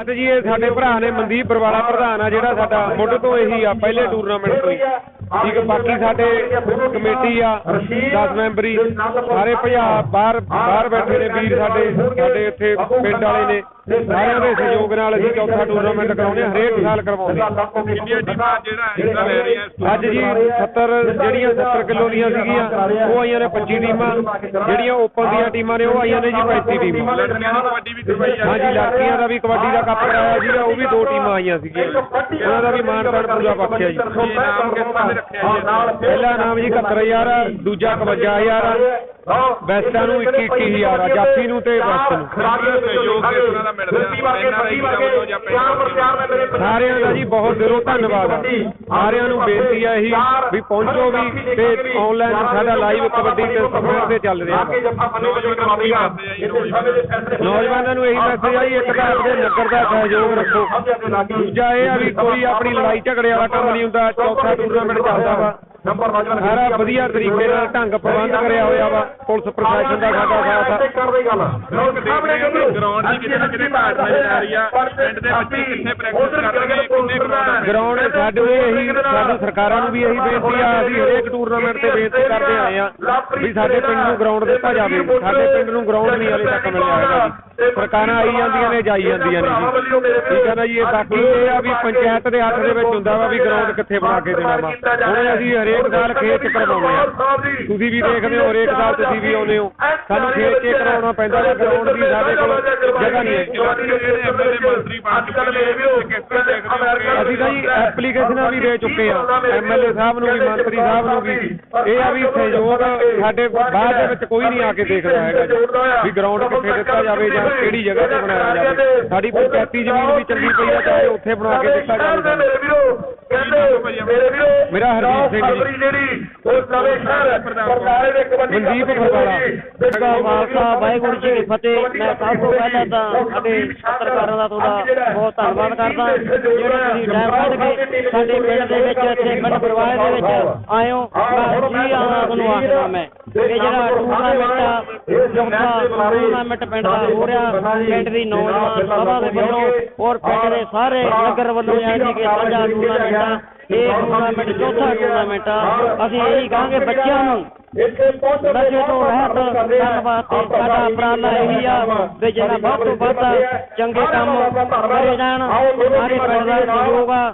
ਅੱਜ ਜੀ ਇਹ ਸਾਡੇ ਭਰਾ ਨੇ ਮਨਦੀਪ ਬਰਵਾਲਾ ਪ੍ਰਧਾਨ ਆ, ਜਿਹੜਾ ਸਾਡਾ ਮੁੱਢ ਤੋਂ ਇਹੀ ਆ, ਪਹਿਲੇ ਟੂਰਨਾਮੈਂਟ ਤੋਂ ਹੀ। ਠੀਕ ਬਾਕੀ ਸਾਡੇ ਕਮੇਟੀ ਆ 10 ਮੈਂਬਰੀ ਸਾਰੇ ਭਜਾ ਬਾਹਰ ਬਾਹਰ ਬੈਠੇ ਨੇ ਵੀਰ ਸਾਡੇ ਸਾਡੇ ਇੱਥੇ ਪਿੰਡ ਵਾਲੇ ਨੇ। ਸਾਰਿਆਂ ਦੇ ਸਹਿਯੋਗ ਨਾਲ ਅਸੀਂ ਚੌਥਾ ਟੂਰਨਾਮੈਂਟ ਕਰਾਉਂਦੇ ਹਾਂ ਹਰੇਕ ਸਾਲ ਕਰਵਾਉਂਦੇ ਹਾਂ। ਕਿੰਨੀਆਂ ਟੀਮਾਂ ਜਿਹੜਾ ਹਿੱਸਾ ਲੈ ਰਹੀਆਂ ਅੱਜ ਜੀ 70 ਜਿਹੜੀਆਂ 70 ਕਿਲੋ ਦੀਆਂ ਸੀਗੀਆਂ ਉਹ ਆਈਆਂ ਨੇ 25 ਟੀਮਾਂ। ਜਿਹੜੀਆਂ ਓਪਨ ਦੀਆਂ ਟੀਮਾਂ ਨੇ ਉਹ ਆਈਆਂ ਨੇ ਜੀ 35 ਟੀਮਾਂ। ਲੜਕੀਆਂ ਦੀ ਕਬੱਡੀ ਵੀ ਕਰਵਾਈ ਜਾ ਹਾਂਜੀ ਲੜਕੀਆਂ ਦਾ ਵੀ ਕਬੱਡੀ ਦਾ ਕੱਪ ਕਰਾਇਆ ਸੀਗਾ ਉਹ ਵੀ ਦੋ ਟੀਮਾਂ ਆਈਆਂ ਸੀਗੀਆਂ। ਉਹਨਾਂ ਦਾ ਵੀ ਮਾਨ ਤਾਨ ਪੂਰਾ ਬਖਸ਼ਿਆ ਜੀ। ਨਾਮ ਕਿਸ ਤਰ੍ਹਾਂ ਦੇ ਰੱਖਿਆ ਜੀ ਪਹਿਲਾ ਨਾਮ ਜੀ 71000 ਆ ਦੂਜਾ 51000 ਆ ਵੈਸਟਾਂ ਨੂੰ 21 21000 ਆ ਜਾਫੀ ਨੂੰ ਤੇ ਵੈਸਟ ਨੂੰ। ਪਿੰਡ ਸਾਰਿਆਂ ਦਾ ਜੀ ਬਹੁਤ ਦਿਲੋਂ ਧੰਨਵਾਦ ਆ। ਸਾਰਿਆਂ ਨੂੰ ਬੇਨਤੀ ਆ ਇਹੀ ਵੀ ਪਹੁੰਚੋ ਵੀ ਤੇ ਆਨਲਾਈਨ ਸਾਡਾ ਲਾਈਵ ਕਬੱਡੀ ਤੇ ਸਫਰ ਤੇ ਚੱਲ ਰਿਹਾ। ਨੌਜਵਾਨਾਂ ਨੂੰ ਇਹੀ ਮੈਸੇਜ ਆ ਜੀ ਇੱਕ ਤਾਂ ਆਪਣੇ ਨਗਰ ਦਾ ਸਹਿਯੋਗ ਰੱਖੋ। ਦੂਜਾ ਇਹ ਆ ਵੀ ਕੋਈ ਆਪਣੀ ਲੜਾਈ ਝਗੜੇ ਵਾਲਾ ਕੰਮ ਨਹੀਂ ਹੁੰਦਾ ਚੌਥਾ ਟੂਰਨਾਮੈਂਟ ਚੱਲਦਾ ਵਾ। ਸਾਰਾ ਵਧੀਆ ਤਰੀਕੇ ਨਾਲ ਢੰਗ ਪ੍ਰਬੰਧ ਕਰਿਆ ਹੋਇਆ ਵਾ ਪੁਲਿਸ ਪ੍ਰਸ਼ਾਸਨ ਦਾ ਸਾਡਾ ਸਾਥ ਆ। ਗਰਾਊਂਡ ਦੀ ਕਿਤੇ ਕਿਤੇ ਘਾਟ ਨਜ਼ਰ ਆ ਰਹੀ ਆ। ਪਿੰਡ ਦੇ ਬੱਚੇ ਕਿੱਥੇ ਪ੍ਰੈਕਟਿਸ ਕਰਨਗੇ ਕਿੰਨੇ ਗਰਾਊਂਡ ਗਰਾਊਂਡ ਸਾਡੇ ਇਹੀ ਸਾਡੀ ਸਰਕਾਰਾਂ ਨੂੰ ਵੀ ਇਹੀ ਬੇਨਤੀ ਆ ਅਸੀਂ ਹਰੇਕ ਟੂਰਨਾਮੈਂਟ ਤੇ ਬੇਨਤੀ ਕਰਦੇ ਆਏ ਆ ਵੀ ਸਾਡੇ ਪਿੰਡ ਨੂੰ ਗਰਾਊਂਡ ਦਿੱਤਾ ਜਾਵੇ। ਸਾਡੇ ਪਿੰਡ ਨੂੰ ਗਰਾਊਂਡ ਨਹੀਂ ਹਲੇ ਤੱਕ ਮਿਲਿਆ ਹੈਗਾ ਜੀ। ਸਰਕਾਰਾਂ ਆਈ ਜਾਂਦੀਆਂ ਨੇ ਜਾਈ ਜਾਂਦੀਆਂ ਨੇ ਜੀ। ਠੀਕ ਹੈ ਨਾ ਜੀ ਇਹ ਬਾਕੀ ਇਹ ਆ ਵੀ ਪੰਚਾਇਤ ਦੇ ਹੱਥ ਦੇ ਵਿੱਚ ਹੁੰਦਾ ਵਾ ਵੀ ਗਰਾਊਂਡ ਕਿੱਥੇ ਬਣਾ ਕੇ ਦੇਣਾ ਵਾ। ਹੁਣ ਅਸੀਂ ਹਰੇਕ ਸਾਲ ਖੇਤ ਚ ਕਰਵਾਉਂਦੇ ਆ ਤੁਸੀਂ ਵੀ ਦੇਖਦੇ ਹੋ ਹਰੇਕ ਸਾਲ ਤੁਸੀਂ ਵੀ ਆਉਂਦੇ ਹੋ। ਸਾਨੂੰ ਖੇਤ 'ਚ ਕਰਾਉਣਾ ਪੈਂਦਾ ਵਾ ਗਰਾਊਂਡ ਦੀ ਸਾਡੇ ਕੋਲ ਜਗ੍ਹਾ ਨਹੀਂ ਹੈ। ਹੋ ਅਸੀਂ ਤਾਂ ਜੀ ਐਪਲੀਕੇਸ਼ਨਾਂ ਵੀ ਦੇ ਚੁੱਕੇ ਆ ਐਮਐਲਏ ਸਾਹਿਬ ਨੂੰ ਵੀ ਮੰਤਰੀ ਸਾਹਿਬ ਨੂੰ ਵੀ। ਇਹ ਆ ਵੀ ਸਹਿਯੋਗ ਸਾਡੇ ਬਾਅਦ ਦੇ ਵਿੱਚ ਕੋਈ ਨਹੀਂ ਆ ਕੇ ਦੇਖਦਾ ਹੈਗਾ ਜੀ। ਵੀ ਗਰਾਊਂਡ ਕਿੱਥੇ ਦਿੱਤਾ ਜਾਵੇ ਜਾਂ ਕਿਹੜੀ ਜਗ੍ਹਾ ਤੇ ਬਣਾਇਆ ਜਾਵੇ। ਸਾਡੀ ਪੰਚਾਇਤੀ ਜ਼ਮੀਨ ਵੀ ਚੰਗੀ ਪਈ ਆ ਚਾਹੇ ਉੱਥੇ ਬਣਾ ਕੇ ਦਿੱਤਾ ਜਾਵੇ। ਮੇਰਾ ਹਰਜੀਤ ਸਿੰਘ ਜੀ। ਮਨਦੀਪ ਫਰਵਾਲਾ ਦਾ ਖਾਲਸਾ ਵਾਹਿਗੁਰੂ ਜੀ ਫਤਿਹ। ਮੈਂ ਸਭ ਤੋਂ ਪਹਿਲਾਂ ਤਾਂ ਸਾਡੇ ਪੱਤਰਕਾਰਾਂ ਦਾ ਤੁਹਾਡਾ ਬਹੁਤ ਧੰਨਵਾਦ ਕਰਦਾ। ਜਿਹੜਾ ਤੁਸੀਂ ਟਾਈਮ ਕੱਢ ਕੇ ਸਾਡੇ ਪਿੰਡ ਦੇ ਵਿੱਚ ਇੱਥੇ ਪਿੰਡ ਪਰਿਵਾਰ ਦੇ ਵਿੱਚ ਮੈਂ ਜੀ ਆਣਾ ਤੁਹਾਨੂੰ ਆਖਦਾ ਮੈਂ ਇਹ ਜਿਹੜਾ ਟੂਰਨਾਮੈਂਟ ਆ ਚੌਥਾ ਟੂਰਨਾਮੈਂਟ ਪਿੰਡ ਦਾ ਹੋ ਰਿਹਾ। ਪਿੰਡ ਦੀ ਨੌਜਵਾਨ ਸਭਾ ਦੇ ਵੱਲੋਂ ਔਰ ਪਿੰਡ ਦੇ ਸਾਰੇ ਨਗਰ ਵੱਲੋਂ ਯਾਨੀ ਕਿ ਸਾਂਝਾ ਟੂਰਨਾਮੈਂਟ ਆ ਇਹ ਟੂਰਨਾਮੈਂਟ ਚੌਥਾ ਟੂਰਨਾਮੈਂਟ ਆ। ਅਸੀਂ ਇਹੀ ਕਹਾਂਗੇ ਬੱਚਿਆਂ ਨੂੰ ਨਸ਼ੇ ਤੋਂ ਰਹਿਤ ਕਰਨ ਵਾਸਤੇ ਸਾਡਾ ਉਪਰਾਲਾ ਇਹੀ ਆ ਵੀ ਜਿਹੜਾ ਵੱਧ ਤੋਂ ਵੱਧ ਚੰਗੇ ਕੰਮ ਕਰੇ ਜਾਣ ਸਾਰੇ ਪਿੰਡ ਦਾ ਸਹਿਯੋਗ ਆ।